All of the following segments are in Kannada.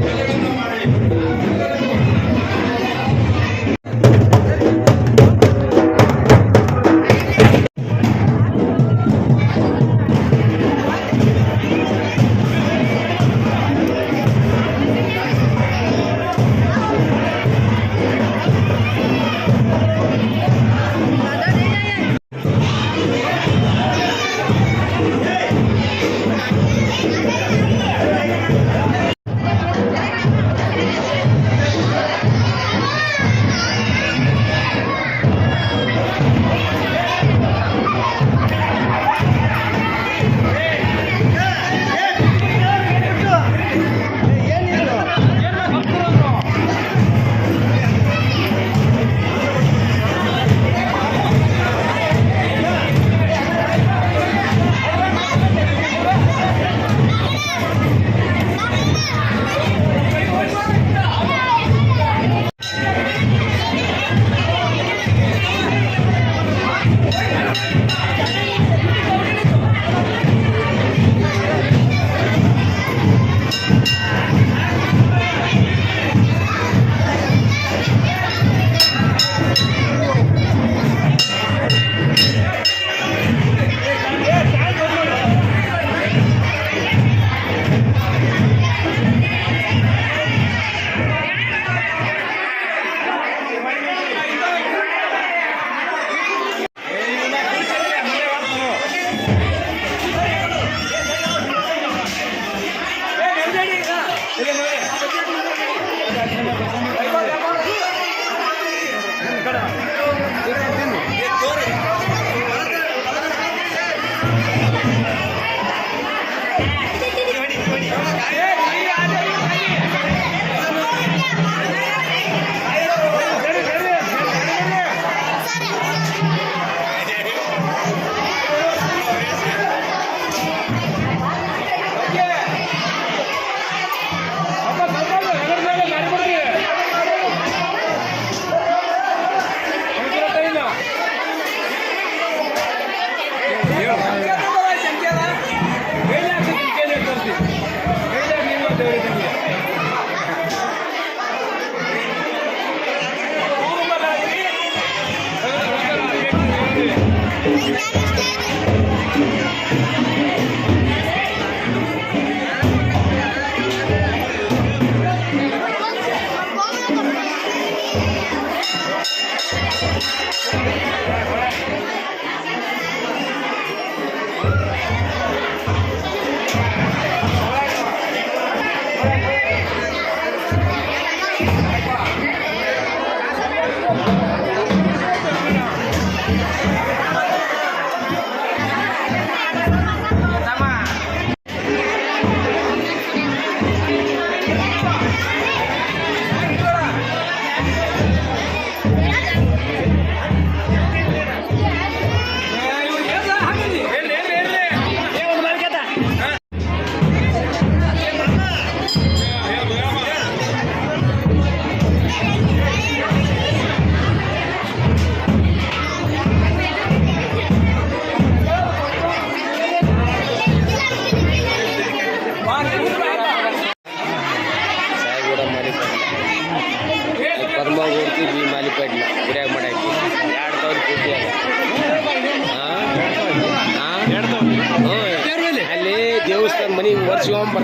Thank you. Thank you. ಕಡೆ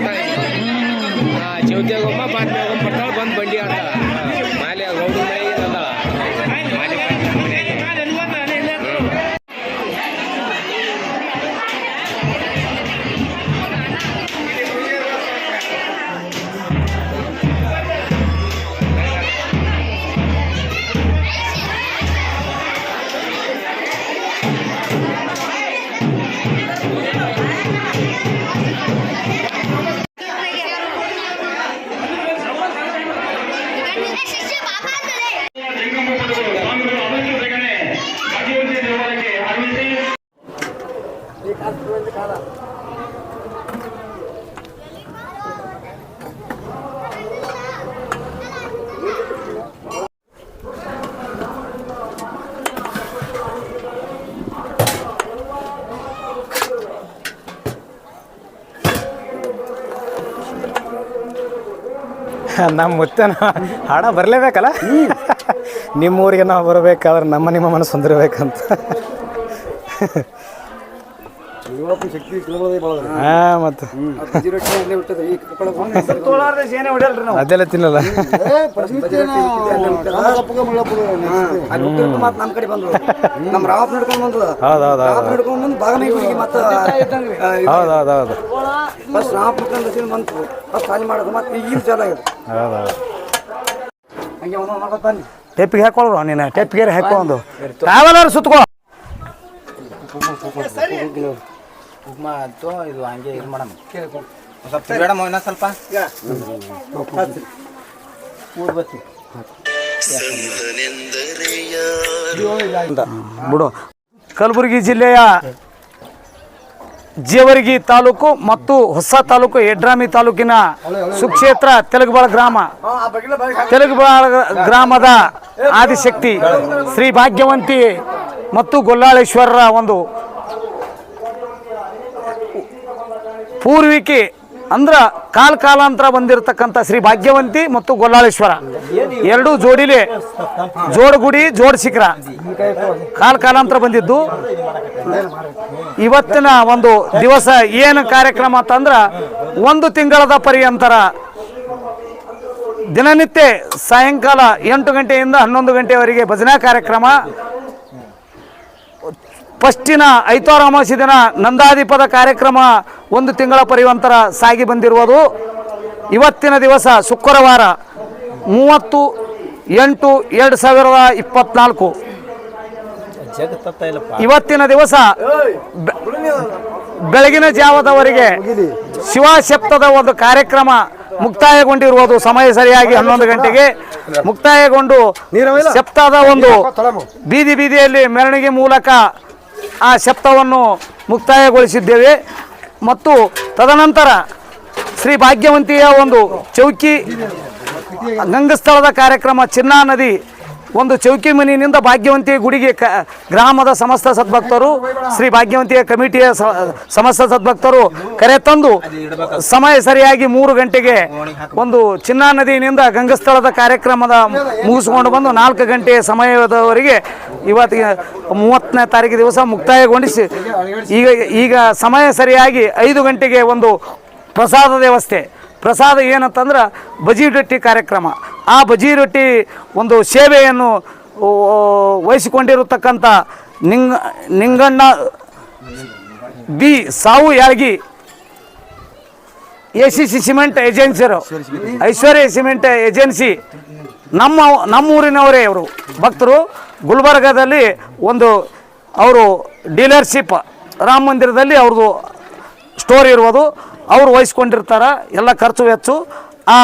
ವರ್ಷಗೊಮ್ಮ ಬರ್ತಾಳೆ ಹಾಂ ಚೌತಿಯಾಗೊಮ್ಮ ಬಾತ್ಮ್ಯಾಗೊಮ್ಮ ಬರ್ತಾಳೆ ಬಂದು ಬಂಡಿ ಆಡ್ತಾಳೆ ನಮ್ಮ ಮುತ್ತನ ಹಾಡ ಬರಲೇಬೇಕಲ್ಲ? ನಿಮ್ಮ ಊರಿಗೆ ನಾವು ಬರಬೇಕಾದ್ರೆ ನಮ್ಮ ನಿಮ್ಮ ಮನಸ್ಸು ಹೊಂದಿರ್ಬೇಕಂತ. ಹಾಂ ಮತ್ತು. ಅದೆಲ್ಲ ತಿನ್ನಲ್ಲ. ನಮ್ಮ ಕಡೆ ಬಂದ್ರು. ನಡ್ಕೊಂಡ್ ನಡ್ಕೊಂಡ್ ಬಂದು ಮತ್ತೆ ಹೌದು ಹೌದು ಹೌದು. ಫಸ್ಟ್ ನಡ್ಕೊಂಡ್ ಬಂತು. ಫಸ್ಟ್ ಮಾಡೋದು ಮತ್ತೆ ಈಗ ಟೆಪ್ಪಿಗೆ ಹಾಕೊಳ್ಳೋ ನೀನು ಟೆಪ್ಪಿಗೆ ಒಂದು. ಟ್ರಾವೆಲರ್ ಸುತ್ಕೋ ಇದು ಹಂಗೆ ಇದು ಮಾಡಮ್ಮ ಸ್ವಲ್ಪ ತಿರ್ಗಾಡಮ್ಮ ಇನ್ನೂ ಸ್ವಲ್ಪ. ಬಿಡು. ಕಲಬುರಗಿ ಜಿಲ್ಲೆಯ ಜೇವರ್ಗಿ ತಾಲೂಕು ಮತ್ತು ಹೊಸ ತಾಲೂಕು ಯಡ್ರಾಮಿ ತಾಲೂಕಿನ ಸುಕ್ಷೇತ್ರ ತೆಲುಗುಬಾಳ ಗ್ರಾಮ. ತೆಲುಗುಬಾಳ ಗ್ರಾಮದ ಆದಿಶಕ್ತಿ ಶ್ರೀ ಭಾಗ್ಯವಂತಿ ಮತ್ತು ಗೊಲ್ಲಾಳೇಶ್ವರರ ಒಂದು ಪೂರ್ವಿಕೆ ಅಂದ್ರ ಕಾಲ ಕಾಲಾಂತರ ಬಂದಿರತಕ್ಕಂಥ ಶ್ರೀ ಭಾಗ್ಯವಂತಿ ಮತ್ತು ಗೊಲ್ಲಾಳೇಶ್ವರ ಎರಡೂ ಜೋಡಿಲೆ ಜೋಡಗುಡಿ ಜೋಡ್ ಶಿಖರ. ಕಾಲ ಕಾಲಾಂತರ ಬಂದಿದ್ದು. ಇವತ್ತಿನ ಒಂದು ದಿವಸ ಏನು ಕಾರ್ಯಕ್ರಮ ಅಂತಂದ್ರೆ ಒಂದು ತಿಂಗಳದ ಪರ್ಯಂತರ ದಿನನಿತ್ಯ ಸಾಯಂಕಾಲ ಎಂಟು ಗಂಟೆಯಿಂದ ಹನ್ನೊಂದು ಗಂಟೆವರೆಗೆ ಭಜನಾ ಕಾರ್ಯಕ್ರಮ. ಫಸ್ಟಿನ ಐತಾರ ಅಮಾವಾಸ್ಯ ದಿನ ನಂದಾದೀಪದ ಕಾರ್ಯಕ್ರಮ ಒಂದು ತಿಂಗಳ ಪರಿವಂತರ ಸಾಗಿ ಬಂದಿರುವುದು. ಇವತ್ತಿನ ದಿವಸ ಶುಕ್ರವಾರ ಮೂವತ್ತು ಎಂಟು ಎರಡು ಸಾವಿರದ ಇಪ್ಪತ್ನಾಲ್ಕು. ಇವತ್ತಿನ ದಿವಸ ಬೆಳಗಿನ ಜಾವದವರೆಗೆ ಶಿವಶಪ್ತದ ಒಂದು ಕಾರ್ಯಕ್ರಮ ಮುಕ್ತಾಯಗೊಂಡಿರುವುದು. ಸಮಯ ಸರಿಯಾಗಿ ಹನ್ನೊಂದು ಗಂಟೆಗೆ ಮುಕ್ತಾಯಗೊಂಡು ಸೆಪ್ತಾದ ಒಂದು ಬೀದಿ ಬೀದಿಯಲ್ಲಿ ಮೆರವಣಿಗೆ ಮೂಲಕ ಆ ಶಬ್ದವನ್ನು ಮುಕ್ತಾಯಗೊಳಿಸಿದ್ದೇವೆ. ಮತ್ತು ತದನಂತರ ಶ್ರೀ ಭಾಗ್ಯವಂತಿಯ ಒಂದು ಚೌಕಿ ಗಂಗಸ್ಥಳದ ಕಾರ್ಯಕ್ರಮ ಚಿನ್ನಾ ನದಿ ಒಂದು ಚೌಕಿ ಮನೆಯಿಂದ ಭಾಗ್ಯವಂತಿಯ ಗುಡಿಗೆ ಕ, ಗ್ರಾಮದ ಸಮಸ್ತ ಸದ್ಭಕ್ತರು, ಶ್ರೀ ಭಾಗ್ಯವಂತಿಯ ಕಮಿಟಿಯ ಸಮಸ್ತ ಸದ್ಭಕ್ತರು ಕರೆ ತಂದು ಸಮಯ ಸರಿಯಾಗಿ ಮೂರು ಗಂಟೆಗೆ ಒಂದು ಚಿನ್ನಾ ನದಿಯಿಂದ ಗಂಗಸ್ಥಳದ ಕಾರ್ಯಕ್ರಮದ ಮುಗಿಸ್ಕೊಂಡು ಬಂದು ನಾಲ್ಕು ಗಂಟೆ ಸಮಯದವರೆಗೆ ಇವತ್ತಿಗೆ ಮೂವತ್ತನೇ ತಾರೀಕು ದಿವಸ ಮುಕ್ತಾಯಗೊಂಡಿಸಿ. ಈಗ ಈಗ ಸಮಯ ಸರಿಯಾಗಿ ಐದು ಗಂಟೆಗೆ ಒಂದು ಪ್ರಸಾದ ವ್ಯವಸ್ಥೆ. ಪ್ರಸಾದ ಏನಂತಂದ್ರೆ ಬಜಿ ರೊಟ್ಟಿ ಕಾರ್ಯಕ್ರಮ. ಆ ಬಜಿ ರೊಟ್ಟಿ ಒಂದು ಸೇವೆಯನ್ನು ವಹಿಸಿಕೊಂಡಿರತಕ್ಕಂಥ ನಿಂಗ, ನಿಂಗಣ್ಣ ಬಿ ಸಾವು Yalagi, A C C cement ಏಜೆನ್ಸಿಯರು Aishwarya cement agency. ನಮ್ಮ ನಮ್ಮ ಊರಿನವರೇ ಅವರು ಭಕ್ತರು ಗುಲ್ಬರ್ಗದಲ್ಲಿ ಒಂದು ಅವರು ಡೀಲರ್ಶಿಪ್ ರಾಮ ಮಂದಿರದಲ್ಲಿ ಅವ್ರದ್ದು ಸ್ಟೋರ್ ಇರುವುದು ಅವರು ವಹಿಸ್ಕೊಂಡಿರ್ತಾರೆ ಎಲ್ಲ ಖರ್ಚು ವೆಚ್ಚು. ಆ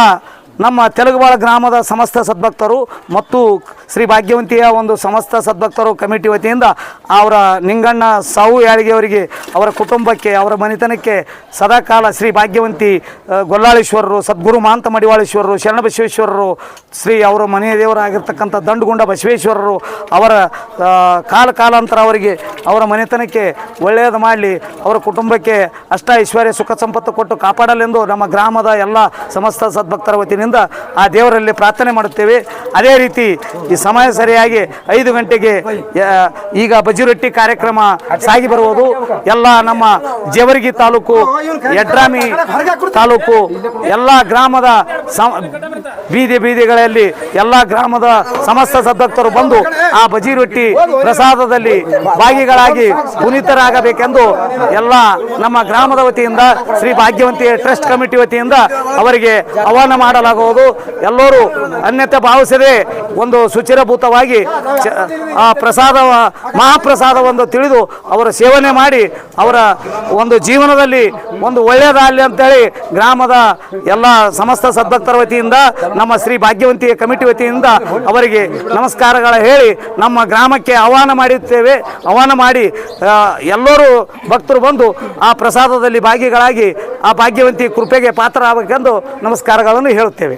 ನಮ್ಮ ತೆಲುಗುಬಾಳ ಗ್ರಾಮದ ಸಮಸ್ತ ಸದ್ಭಕ್ತರು ಮತ್ತು ಶ್ರೀ ಭಾಗ್ಯವಂತಿಯ ಒಂದು ಸಮಸ್ತ ಸದ್ಭಕ್ತರು ಕಮಿಟಿ ವತಿಯಿಂದ ಅವರ ನಿಂಗಣ್ಣ ಸಾವು ಯಾಳಿಗೆ ಅವರಿಗೆ ಅವರ ಕುಟುಂಬಕ್ಕೆ, ಅವರ ಮನೆತನಕ್ಕೆ ಸದಾಕಾಲ ಶ್ರೀ ಭಾಗ್ಯವಂತಿ ಗೊಲ್ಲಾಳೇಶ್ವರರು, ಸದ್ಗುರು ಮಹಾಂತ ಮಡಿವಾಳೇಶ್ವರರು, ಶರಣ ಬಸವೇಶ್ವರರು, ಶ್ರೀ ಅವರ ಮನೆಯ ದೇವರಾಗಿರ್ತಕ್ಕಂಥ ದಂಡುಗುಂಡ ಬಸವೇಶ್ವರರು, ಅವರ ಕಾಲ ಕಾಲಾಂತರ ಅವರಿಗೆ ಅವರ ಮನೆತನಕ್ಕೆ ಒಳ್ಳೆಯದು ಮಾಡಲಿ, ಅವರ ಕುಟುಂಬಕ್ಕೆ ಅಷ್ಟ ಐಶ್ವರ್ಯ, ಸುಖ ಸಂಪತ್ತು ಕೊಟ್ಟು ಕಾಪಾಡಲೆಂದು ನಮ್ಮ ಗ್ರಾಮದ ಎಲ್ಲ ಸಮಸ್ತ ಸದ್ಭಕ್ತರ ವತಿಯಿಂದ ಆ ದೇವರಲ್ಲಿ ಪ್ರಾರ್ಥನೆ ಮಾಡುತ್ತೇವೆ. ಅದೇ ರೀತಿ ಸಮಯ ಸರಿಯಾಗಿ ಐದು ಗಂಟೆಗೆ ಈಗ ಬಜಿರೊಟ್ಟಿ ಕಾರ್ಯಕ್ರಮ ಸಾಗಿ ಬರುವುದು. ಎಲ್ಲ ನಮ್ಮ ಜೇವರ್ಗಿ ತಾಲೂಕು, ಯಡ್ರಾಮಿ ತಾಲೂಕು, ಎಲ್ಲ ಗ್ರಾಮದ ಬೀದಿ ಬೀದಿಗಳಲ್ಲಿ ಎಲ್ಲ ಗ್ರಾಮದ ಸಮಸ್ತ ಸದಸ್ಯರು ಬಂದು ಆ ಬಜಿ ರೊಟ್ಟಿ ಪ್ರಸಾದದಲ್ಲಿ ಭಾಗಿಗಳಾಗಿ ಪುನೀತರಾಗಬೇಕೆಂದು ಎಲ್ಲ ನಮ್ಮ ಗ್ರಾಮದ ವತಿಯಿಂದ ಶ್ರೀ ಭಾಗ್ಯವಂತಿ ಟ್ರಸ್ಟ್ ಕಮಿಟಿ ವತಿಯಿಂದ ಅವರಿಗೆ ಆಹ್ವಾನ ಮಾಡಲಾಗುವುದು. ಎಲ್ಲರೂ ಅನ್ಯತೆ ಭಾವಿಸದೆ ಒಂದು ಸುಚಿರಭೂತವಾಗಿ ಆ ಪ್ರಸಾದ ಮಹಾಪ್ರಸಾದವನ್ನು ತಿಳಿದು ಅವರ ಸೇವನೆ ಮಾಡಿ ಅವರ ಒಂದು ಜೀವನದಲ್ಲಿ ಒಂದು ಒಳ್ಳೆಯದಾಗಲಿ ಅಂತೇಳಿ ಗ್ರಾಮದ ಎಲ್ಲ ಸಮಸ್ತ ಸದ್ಭಕ್ತರ ವತಿಯಿಂದ ನಮ್ಮ ಶ್ರೀ ಭಾಗ್ಯವಂತಿ ಕಮಿಟಿ ವತಿಯಿಂದ ಅವರಿಗೆ ನಮಸ್ಕಾರಗಳ ಹೇಳಿ ನಮ್ಮ ಗ್ರಾಮಕ್ಕೆ ಆಹ್ವಾನ ಮಾಡುತ್ತೇವೆ ಆಹ್ವಾನ ಮಾಡಿ ಎಲ್ಲರೂ ಭಕ್ತರು ಬಂದು ಆ ಪ್ರಸಾದದಲ್ಲಿ ಭಾಗಿಗಳಾಗಿ ಆ ಭಾಗ್ಯವಂತಿ ಕೃಪೆಗೆ ಪಾತ್ರರಾಗಬೇಕೆಂದು ನಮಸ್ಕಾರಗಳನ್ನು ಹೇಳುತ್ತೇವೆ.